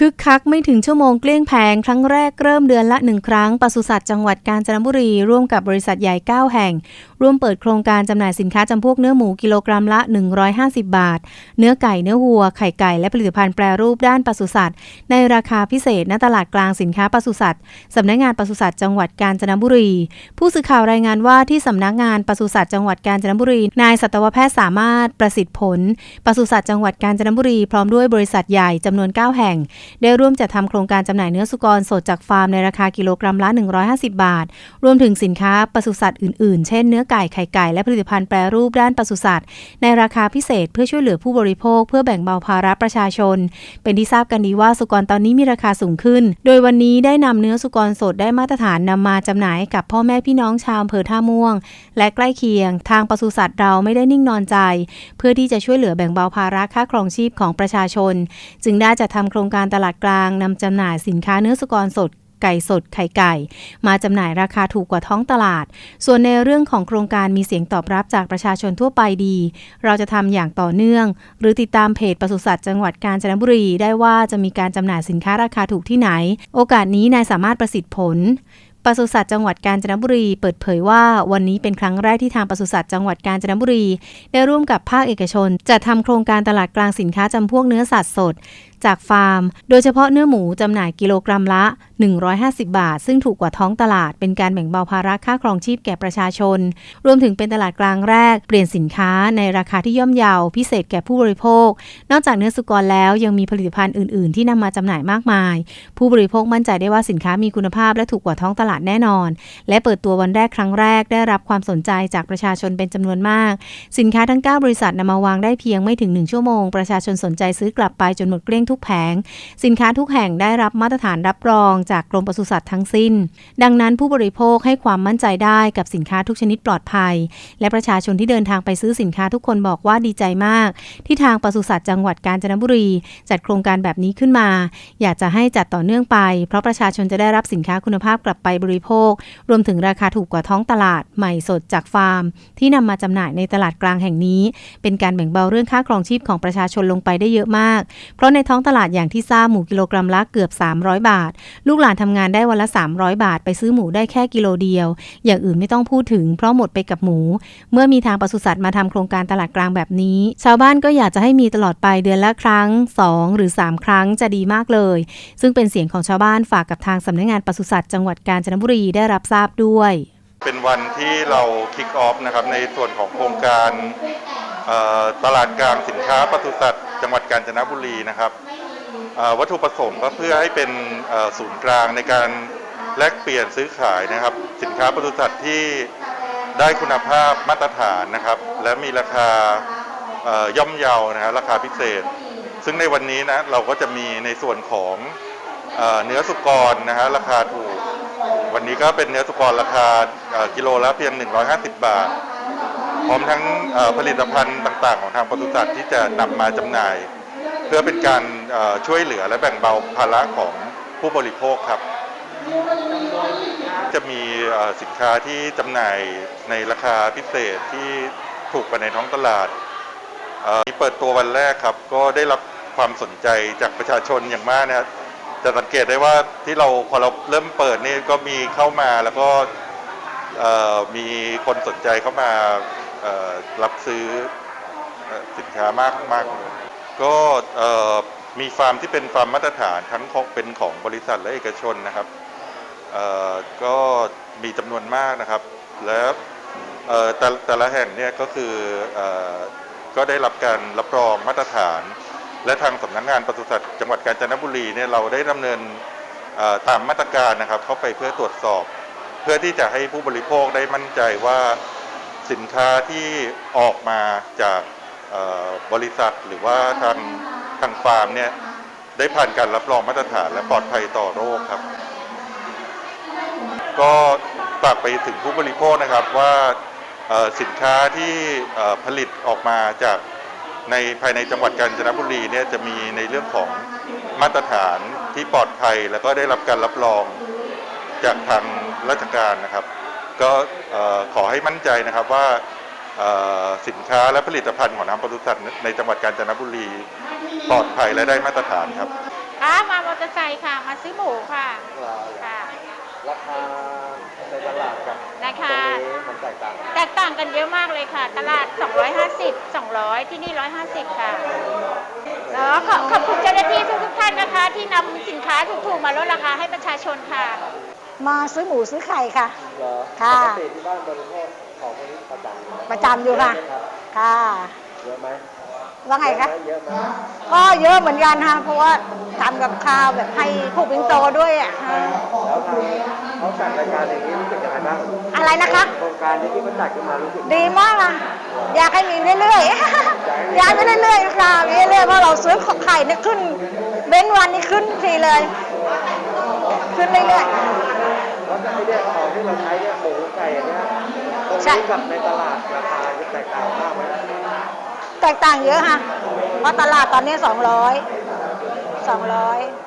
คึกคักไม่ถึงชั่วโมงเกลี้ยงแผง ครั้งแรกเริ่มเดือนละหนึ่งครั้งปศุสัตว์จังหวัดกาญจนบุรี ร่วมกับบริษัทใหญ่ 9 แห่ง ร่วมเปิดโครงการจำหน่ายสินค้าจำพวกเนื้อหมูกิโลกรัมละ 150 บาท เนื้อไก่เนื้อวัว ไข่ไก่และผลิตภัณฑ์แปรรูปด้านปศุสัตว์ ในราคาพิเศษณตลาดกลางสินค้าปศุสัตว์สำนักงานปศุสัตว์จังหวัดกาญจนบุรี ผู้สื่อข่าวรายงานว่าที่สำนักงานปศุสัตว์จังหวัดกาญจนบุรี นายสัตวแพทย์สามารถประสิทธิ์ผลปศุสัตว์จังหวัดกาญจนบุรีพร้อมด้วยบริษัทใหญ่จำนวน 9 แห่งได้ร่วมจัดทำโครงการจำหน่ายเนื้อสุกรสดจากฟาร์มในราคากิโลกรัมละ 150 บาท รวมถึงสินค้าปศุสัตว์อื่นๆ เช่นเนื้อไก่ไข่ไก่และผลิตภัณฑ์แปรรูปด้านปศุสัตว์ ในราคาพิเศษเพื่อช่วยเหลือผู้บริโภค เพื่อแบ่งเบาภาระประชาชน เป็นที่ทราบกันดีว่าสุกรตอนนี้มีราคาสูงขึ้น โดยวันนี้ได้นำเนื้อสุกรสดได้มาตรฐานนำมาจำหน่ายกับพ่อแม่พี่น้องชาวอำเภอท่าม่วง และใกล้เคียง ทางปศุสัตว์เราไม่ได้นิ่งนอนใจ เพื่อที่จะช่วยเหลือแบ่งเบาภาระค่าครองชีพของประชาชน จึงได้จัดทำโครงการตลาดกลางนำจำหน่ายสินค้าเนื้อสุกรสดไก่สดไข่ไก่ มาจำหน่ายราคาถูกกว่าท้องตลาด ส่วนในเรื่องของโครงการมีเสียงตอบรับจากประชาชนทั่วไปดี เราจะทำอย่างต่อเนื่อง หรือติดตามเพจปศุสัตว์จังหวัดกาญจนบุรี ได้ว่าจะมีการจำหน่ายสินค้าราคาถูกที่ไหน โอกาสนี้นายสามารถประสิทธิ์ผลปศุสัตว์จังหวัดกาญจนบุรีเปิดเผยว่าวันนี้เป็นครั้งแรกที่ทางปศุสัตว์จังหวัดกาญจนบุรี ได้ร่วมกับภาคเอกชนจัดทำโครงการตลาดกลางสินค้าจำพวกเนื้อสัตว์สดจากฟาร์ม โดยเฉพาะเนื้อหมูจำหน่ายกิโลกรัมละ 150 บาท ซึ่งถูกกว่าท้องตลาด เป็นการแบ่งเบาภาระค่าครองชีพแก่ประชาชน รวมถึงเป็นตลาดกลางแรก เปลี่ยนสินค้าในราคาที่ย่อมเยาพิเศษแก่ผู้บริโภค นอกจากเนื้อสุกรแล้วยังมีผลิตภัณฑ์อื่น ๆ ที่นำมาจำหน่ายมากมาย ผู้บริโภคมั่นใจได้ว่าสินค้ามีคุณภาพและถูกกว่าท้องตลาดแน่นอน และเปิดตัววันแรกครั้งแรกได้รับความสนใจจากประชาชนเป็นจำนวนมาก สินค้าทั้ง 9 บริษัทนำมาวางได้เพียงไม่ถึง 1 ชั่วโมง ประชาชนสนใจซื้อกลับไปจนหมดเกลี้ยงทุกแผง สินค้าทุกแห่งได้รับมาตรฐานรับรองจากกรมปศุสัตว์ทั้งสิ้น ดังนั้นผู้บริโภคให้ความมั่นใจได้กับสินค้าทุกชนิดปลอดภัย และประชาชนที่เดินทางไปซื้อสินค้าทุกคนบอกว่าดีใจมาก ที่ทางปศุสัตว์จังหวัดกาญจนบุรี จัดโครงการแบบนี้ขึ้นมา อยากจะให้จัดต่อเนื่องไป เพราะประชาชนจะได้รับสินค้าคุณภาพกลับไปบริโภค รวมถึงราคาถูกกว่าท้องตลาดใหม่สดจากฟาร์ม ที่นำมาจำหน่ายในตลาดกลางแห่งนี้ เป็นการแบ่งเบาเรื่องค่าครองชีพของประชาชนลงไปได้เยอะมาก เพราะในท้องตลาดอย่างที่ทราบหมูกิโลกรัมละเกือบ 300 บาท ลูกหลานทำงานได้วันละ 300 บาท ไปซื้อหมูได้แค่กิโลเดียว อย่างอื่นไม่ต้องพูดถึงเพราะหมดไปกับหมู เมื่อมีทางปศุสัตว์มาทำโครงการตลาดกลางแบบนี้ ชาวบ้านก็อยากจะให้มีตลอดไปเดือนละครั้ง 2 หรือ 3 ครั้งจะดีมากเลย ซึ่งเป็นเสียงของชาวบ้านฝากกับทางสำนักงานปศุสัตว์จังหวัดกาญจนบุรีได้รับทราบด้วยเป็นวันที่เราคิกออฟนะครับในส่วนของโครงการตลาดกลางสินค้าปศุสัตว์ จังหวัดกาญจนบุรีนะครับวัตถุประสงค์ก็เพื่อให้เป็นศูนย์กลางในการแลกเปลี่ยนซื้อขายนะครับ สินค้าปศุสัตว์ที่ได้คุณภาพมาตรฐานนะครับ และมีราคาย่อมเยานะฮะราคาพิเศษ ซึ่งในวันนี้นะเราก็จะมีในส่วนของเอเนื้อสุกรนะฮะราคาถูก วันนี้ก็เป็นเนื้อสุกรราคากิโลละเพียง 150 บาท พร้อมทั้งผลิตภัณฑ์ต่างๆ ของทางปศุสัตว์ที่จะนำมาจำหน่าย เพื่อเป็นการช่วยเหลือและแบ่งเบาภาระของผู้บริโภคครับ จะมีสินค้าที่จำหน่ายในราคาพิเศษที่ถูกกว่าในท้องตลาดเอ่อที่เปิดตัววันแรกครับ ก็ได้รับความสนใจจากประชาชนอย่างมากนะครับจะสังเกตได้ว่าที่เราพอเราเริ่มเปิดนี่ก็มีเข้ามาแล้วก็มีคนสนใจเข้ามา รับซื้อสินค้ามากมากก็มีฟาร์มที่เป็นฟาร์มมาตรฐานทั้งของเป็นของบริษัทและเอกชนนะครับก็มีจำนวนมากนะครับ และเอ่อแต่แต่ละแห่งเนี่ยก็คืออก็ได้รับการรับรองมาตรฐาน และทางสำนักงานปศุสัตว์จังหวัดกาญจนบุรีเนี่ยเราได้ดำเนินตามมาตรการนะครับ เข้าไปเพื่อตรวจสอบ เพื่อที่จะให้ผู้บริโภคได้มั่นใจว่า สินค้าที่ออกมาจากบริษัทหรือว่าทางทางฟาร์มเนี่ยได้ผ่านการรับรองมาตรฐานและปลอดภัยต่อโรคครับ ก็ฝากไปถึงผู้บริโภคนะครับว่าสินค้าที่ผลิตออกมาจากในภายในจังหวัดกาญจนบุรีเนี่ยจะมีในเรื่องของมาตรฐานที่ปลอดภัย แล้วก็ได้รับการรับรองจากทางราชการนะครับ ก็เอ่อขอให้มั่นใจนะครับว่าเอ่อสินค้าและผลิตภัณฑ์ของน้ำปศุสัตว์ในจังหวัดกาญจนบุรีปลอดภัยและได้มาตรฐานครับค่ะมามอเตอร์ไซค์ค่ะ มาซื้อหมูค่ะเหรอค่ะราคาในตลาดกับราตรคางนี้มันแตกต่างกันแตกต่างกันเยอะมากเลยค่ะ ตลาด 250 200 ที่นี่ 150 ค่ะแล้วขอขอบคุณเจ้าหน้าที่ทุกๆท่านนะคะ ที่นำสินค้าถูกๆมาลดราคาให้ประชาชนค่ะ มาซื้อหมูซื้อไข่ค่ะ เหรอค่ะ ปกติที่บ้านบริโภคของพวกนี้ประจำอยู่ไหมประจำอยู่ค่ะรับค่ะ เยอะไหมว่าไงคะเยอะไหมก็เยอะเหมือนกันค่ะเพราะว่าทำกับข้าวแบบให้ผู้ปิงโตด้วยอะฮะแล้วทางเขาจัดรายการอย่างนี้รู้สึกยังไงบ้างอะไรนะคะ โครงการนี้ที่เขาจัดขึ้นมารู้สึกดีมากอะอยากให้มีเรื่อยๆอยากให้มีเรื่อยๆค่ะมีเรื่อยๆเพราะเราซื้อไข่เนี่ยขึ้นเว้นวันนี้ขึ้นทีเลย ขึ้นเรื่อยแล้ วก็ไอเนี่ยของที่เราใช้เนี่ยหมูไก่อย่างเงี้ยตรงใช่นี้กับในตลาดราคาจะแตกต่างมากไหมๆแตกต่างเยอะค่ะ เพราะตลาดตอนนี้200 200